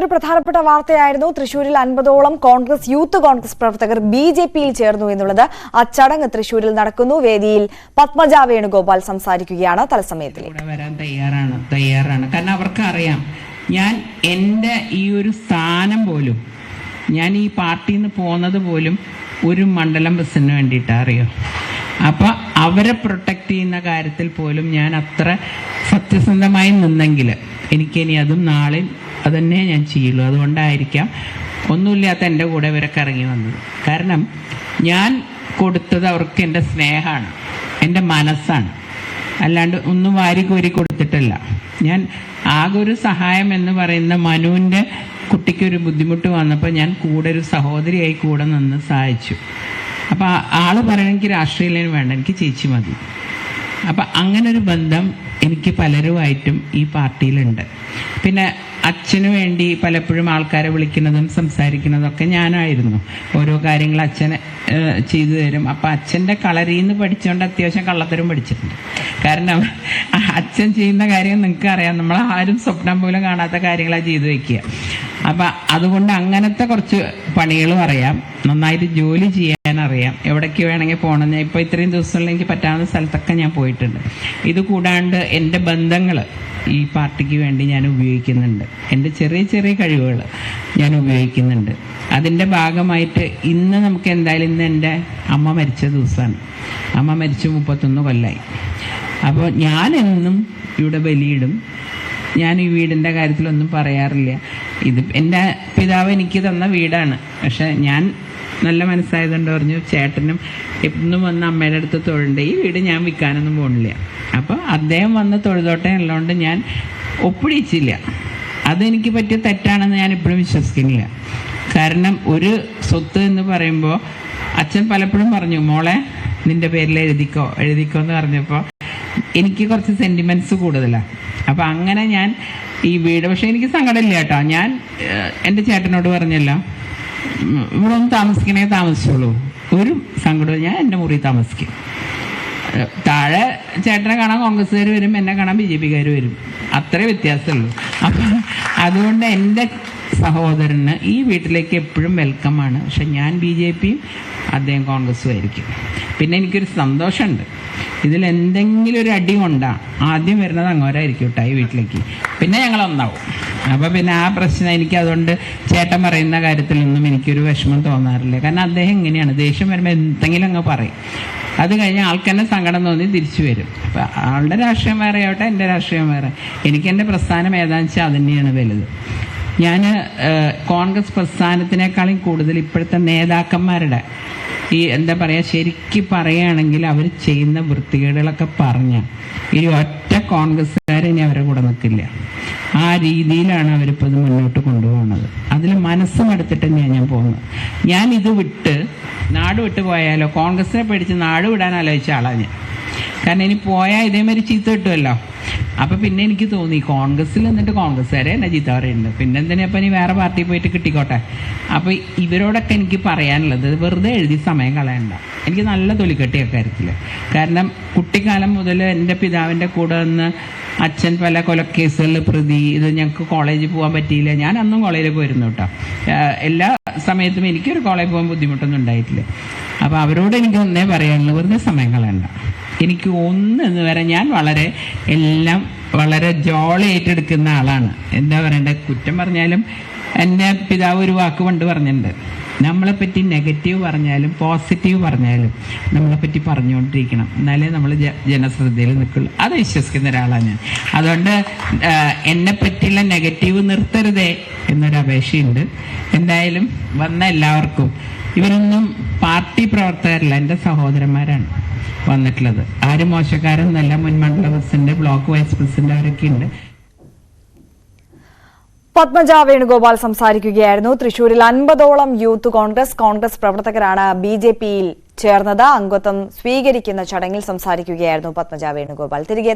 ഒരു പ്രധാനപ്പെട്ട വാർത്തയായിരുന്നു. തൃശൂരിൽ അൻപതോളം കോൺഗ്രസ് യൂത്ത് കോൺഗ്രസ് പ്രവർത്തകർ ബി ജെ പിയിൽ ചേർന്നു എന്നുള്ളത് ആ ചടങ്ങ് തൃശൂരിൽ നടക്കുന്നു. വേദിയിൽ പത്മജ വേണുഗോപാൽ സംസാരിക്കുകയാണ്. തലസമയത്തിൽ വരാൻ തയ്യാറാണ് തയ്യാറാണ്. കാരണം അവർക്ക് അറിയാം ഞാൻ എന്റെ ഈ ഒരു സ്ഥാനം പോലും ഞാൻ ഈ പാർട്ടിയിൽ നിന്ന് പോകുന്നത് പോലും ഒരു മണ്ഡലം ബസ്സിന് വേണ്ടിയിട്ടാണ് അറിയോ? അപ്പോൾ അവരെ പ്രൊട്ടക്ട് ചെയ്യുന്ന കാര്യത്തിൽ പോലും ഞാൻ അത്ര സത്യസന്ധമായി നിന്നെങ്കിൽ എനിക്കിനി അതും നാളെയും അതന്നെ ഞാൻ ചെയ്യുള്ളൂ. അതുകൊണ്ടായിരിക്കാം ഒന്നുമില്ലാത്ത എന്റെ കൂടെ ഇവരൊക്കെ ഇറങ്ങി വന്നത്. കാരണം ഞാൻ കൊടുത്തത് അവർക്ക് എന്റെ സ്നേഹമാണ്. എന്റെ മനസ്സാണ്. അല്ലാണ്ട് ഒന്നും വാരി കോരി കൊടുത്തിട്ടല്ല. ഞാൻ ആകെ ഒരു സഹായം എന്ന് പറയുന്ന മനുവിന്റെ കുട്ടിക്കൊരു ബുദ്ധിമുട്ട് വന്നപ്പോൾ ഞാൻ കൂടെ ഒരു സഹോദരിയായി കൂടെ നിന്ന് സഹായിച്ചു. അപ്പോൾ ആൾ പറയണം എനിക്ക് രാഷ്ട്രീയം വേണ്ട. എനിക്ക് ചേച്ചി മതി. അപ്പം അങ്ങനൊരു ബന്ധം എനിക്ക് പലരുമായിട്ടും ഈ പാർട്ടിയിലുണ്ട്. പിന്നെ അച്ഛന് വേണ്ടി പലപ്പോഴും ആൾക്കാരെ വിളിക്കുന്നതും സംസാരിക്കുന്നതൊക്കെ ഞാനായിരുന്നു. ഓരോ കാര്യങ്ങൾ അച്ഛനെ ചെയ്തു തരും. അപ്പം അച്ഛന്റെ കളരിയിൽ നിന്ന് പഠിച്ചുകൊണ്ട് അത്യാവശ്യം കള്ളത്തരം പഠിച്ചിട്ടുണ്ട്. കാരണം അച്ഛൻ ചെയ്യുന്ന കാര്യം നിങ്ങൾക്ക് അറിയാം. നമ്മൾ ആരും സ്വപ്നം പോലും കാണാത്ത കാര്യങ്ങളാണ് ചെയ്തു വെക്കുക. അപ്പം അതുകൊണ്ട് അങ്ങനത്തെ കുറച്ച് പണികളും അറിയാം നന്നായിട്ട് ജോലി ചെയ്യാൻ അറിയാം. എവിടേക്ക് വേണമെങ്കിൽ പോകണം. ഞാൻ ഇപ്പോൾ ഇത്രയും ദിവസങ്ങളിൽ എനിക്ക് പറ്റാവുന്ന സ്ഥലത്തൊക്കെ ഞാൻ പോയിട്ടുണ്ട്. ഇത് കൂടാണ്ട് എന്റെ ബന്ധങ്ങൾ ഈ പാർട്ടിക്ക് വേണ്ടി ഞാൻ ഉപയോഗിക്കുന്നുണ്ട്. എന്റെ ചെറിയ ചെറിയ കഴിവുകൾ ഞാൻ ഉപയോഗിക്കുന്നുണ്ട്. അതിന്റെ ഭാഗമായിട്ട് ഇന്ന് നമുക്ക് എന്തായാലും ഇന്ന് എന്റെ അമ്മ മരിച്ച ദിവസമാണ്. അമ്മ മരിച്ചു മുപ്പത്തൊന്ന് കൊല്ലായി. അപ്പോൾ ഞാൻ എന്നും ഇവിടെ ബലിയിടും. ഞാൻ ഈ വീടിന്റെ കാര്യത്തിലൊന്നും പറയാറില്ല. ഇത് എന്റെ പിതാവ് എനിക്ക് തന്ന വീടാണ്. പക്ഷെ ഞാൻ നല്ല മനസ്സായതുകൊണ്ട് പറഞ്ഞു ചേട്ടനും എന്നും വന്ന് അമ്മയുടെ അടുത്ത് തൊഴുണ്ട്. ഈ വീട് ഞാൻ വിൽക്കാനൊന്നും പോകണില്ല അപ്പോൾ അദ്ദേഹം വന്ന് തൊഴുതോട്ടെ ഉള്ളതുകൊണ്ട് ഞാൻ ഒപ്പിടിച്ചില്ല. അതെനിക്ക് പറ്റിയ തെറ്റാണെന്ന് ഞാൻ ഇപ്പോഴും വിശ്വസിക്കുന്നില്ല. കാരണം ഒരു സ്വത്ത് എന്ന് പറയുമ്പോൾ അച്ഛൻ പലപ്പോഴും പറഞ്ഞു മോളെ നിന്റെ പേരിൽ എഴുതിക്കോ എഴുതിക്കോ എന്ന് പറഞ്ഞപ്പോൾ എനിക്ക് കുറച്ച് സെന്റിമെന്റ്സ് കൂടുതലാണ് അപ്പോൾ അങ്ങനെ ഞാൻ ഈ വീട് പക്ഷെ എനിക്ക് സങ്കടമില്ല കേട്ടോ. ഞാൻ എന്റെ ചേട്ടനോട് പറഞ്ഞല്ലോ ഇവിടെ ഒന്ന് താമസിക്കണേ താമസിച്ചോളൂ. ഒരു സങ്കടവും ഞാൻ എന്റെ മുറി താമസിക്കും. താഴെ ചേട്ടനെ കാണാൻ കോൺഗ്രസ്സുകാർ വരും എന്നെ കാണാൻ ബി ജെ പിക്കാർ വരും. അത്രേ വ്യത്യാസമുള്ളൂ. അപ്പം അതുകൊണ്ട് എന്റെ സഹോദരന് ഈ വീട്ടിലേക്ക് എപ്പോഴും വെൽക്കം ആണ് പക്ഷെ ഞാൻ ബി ജെ പിയും അദ്ദേഹം കോൺഗ്രസ്സും ആയിരിക്കും. പിന്നെ എനിക്കൊരു സന്തോഷമുണ്ട്. ഇതിൽ എന്തെങ്കിലും ഒരു അടി കൊണ്ടാ ആദ്യം വരുന്നത് അങ്ങോരായിരിക്കും കേട്ടോ ഈ വീട്ടിലേക്ക്. പിന്നെ ഞങ്ങൾ ഒന്നാവും. അപ്പോൾ പിന്നെ ആ പ്രശ്നം എനിക്ക് അതുകൊണ്ട് ചേട്ടൻ പറയുന്ന കാര്യത്തിലൊന്നും എനിക്കൊരു വിഷമം തോന്നാറില്ല. കാരണം അദ്ദേഹം എങ്ങനെയാണ് ദേഷ്യം വരുമ്പോൾ എന്തെങ്കിലും അങ്ങ് പറയും. അത് കഴിഞ്ഞ് ആൾക്കെന്നെ സങ്കടം തോന്നി തിരിച്ചു വരും. അപ്പം ആളുടെ രാഷ്ട്രീയം വേറെ ആവട്ടെ എന്റെ രാഷ്ട്രീയം വേറെ. എനിക്ക് എന്റെ പ്രസ്ഥാനം ഏതാണെന്ന് വെച്ചാൽ അത് തന്നെയാണ് വലുത്. ഞാൻ കോൺഗ്രസ് പ്രസ്ഥാനത്തിനേക്കാളും കൂടുതൽ ഇപ്പോഴത്തെ നേതാക്കന്മാരുടെ ഈ എന്താ പറയുക ശരിക്കും പറയുകയാണെങ്കിൽ അവർ ചെയ്യുന്ന വൃത്തികേടുകളൊക്കെ പറഞ്ഞ ഈ ഒറ്റ കോൺഗ്രസ്സുകാരെ ഇനി അവരുടെ കൂടെ നിൽക്കില്ല. ആ രീതിയിലാണ് അവരിപ്പോൾ ഇത് മുന്നോട്ട് കൊണ്ടുപോകുന്നത്. അതിൽ മനസ്സും എടുത്തിട്ട് തന്നെയാണ് ഞാൻ പോകുന്നത്. ഞാൻ ഇത് വിട്ട് നാട് വിട്ട് പോയാലോ കോൺഗ്രസിനെ പേടിച്ച് നാട് വിടാൻ ആലോചിച്ച ആളാണ് ഞാൻ. കാരണം ഇനി പോയാൽ ഇതേമാതിരി ചീത്ത കിട്ടുമല്ലോ. അപ്പൊ പിന്നെ എനിക്ക് തോന്നി കോൺഗ്രസിൽ എന്നിട്ട് കോൺഗ്രസ്സുകാരെ എന്നെ ചീത്ത പറയുന്നുണ്ട്. പിന്നെ എന്തിനാ ഇപ്പം ഇനി വേറെ പാർട്ടി പോയിട്ട് കിട്ടിക്കോട്ടെ? അപ്പൊ ഇവരോടൊക്കെ എനിക്ക് പറയാനുള്ളത് വെറുതെ എഴുതി സമയം കളയണ്ട. എനിക്ക് നല്ല തൊലിക്കെട്ടി കാര്യത്തിൽ. കാരണം കുട്ടിക്കാലം മുതൽ എന്റെ പിതാവിന്റെ കൂടെ നിന്ന് അച്ഛൻ പല കൊലക്കേസുകളിൽ പ്രതി ഇത് ഞങ്ങൾക്ക് കോളേജിൽ പോകാൻ പറ്റിയില്ല. ഞാൻ അന്നും കോളേജിൽ പോയിരുന്നു കേട്ടോ എല്ലാ സമയത്തും എനിക്കൊരു കോളേജിൽ പോകാൻ ബുദ്ധിമുട്ടൊന്നും ഉണ്ടായിട്ടില്ല. അപ്പോൾ അവരോട് എനിക്ക് ഒന്നേ പറയാനുള്ളൂ വെറുതെ സമയം കളയണ്ട. എനിക്ക് ഒന്ന് എന്ന് വരെ ഞാൻ വളരെ എല്ലാം വളരെ ജോളി ഏറ്റെടുക്കുന്ന ആളാണ്. എന്താ പറയണ്ടേ? കുറ്റം പറഞ്ഞാലും എന്റെ പിതാവ് ഒരു വാക്ക് പണ്ട് പറഞ്ഞിട്ടുണ്ട്. നമ്മളെപ്പറ്റി നെഗറ്റീവ് പറഞ്ഞാലും പോസിറ്റീവ് പറഞ്ഞാലും നമ്മളെപ്പറ്റി പറഞ്ഞുകൊണ്ടിരിക്കണം. എന്നാലേ നമ്മൾ ജനശ്രദ്ധയിൽ നിൽക്കുള്ളൂ. അത് വിശ്വസിക്കുന്ന ഒരാളാണ് ഞാൻ. അതുകൊണ്ട് എന്നെ പറ്റിയുള്ള നെഗറ്റീവ് നിർത്തരുതേ എന്നൊരു അപേക്ഷയുണ്ട്. എന്തായാലും വന്ന എല്ലാവർക്കും ഇവരൊന്നും പാർട്ടി പ്രവർത്തകരല്ല എന്റെ സഹോദരന്മാരാണ് വന്നിട്ടുള്ളത്. ആരും മോശക്കാരൊന്നല്ല മുൻമണ്ഡല പ്രസിഡന്റ് ബ്ലോക്ക് വൈസ് പ്രസിഡന്റ് അവരൊക്കെ ഉണ്ട്. പത്മജ വേണുഗോപാൽ സംസാരിക്കുകയായിരുന്നു. തൃശൂരിൽ അൻപതോളം യൂത്ത് കോൺഗ്രസ് കോൺഗ്രസ് പ്രവർത്തകരാണ് ബി ജെ പിയിൽ ചേർന്നത്. അംഗത്വം സ്വീകരിക്കുന്ന ചടങ്ങിൽ സംസാരിക്കുകയായിരുന്നു പത്മജ വേണുഗോപാൽ. തിരികെ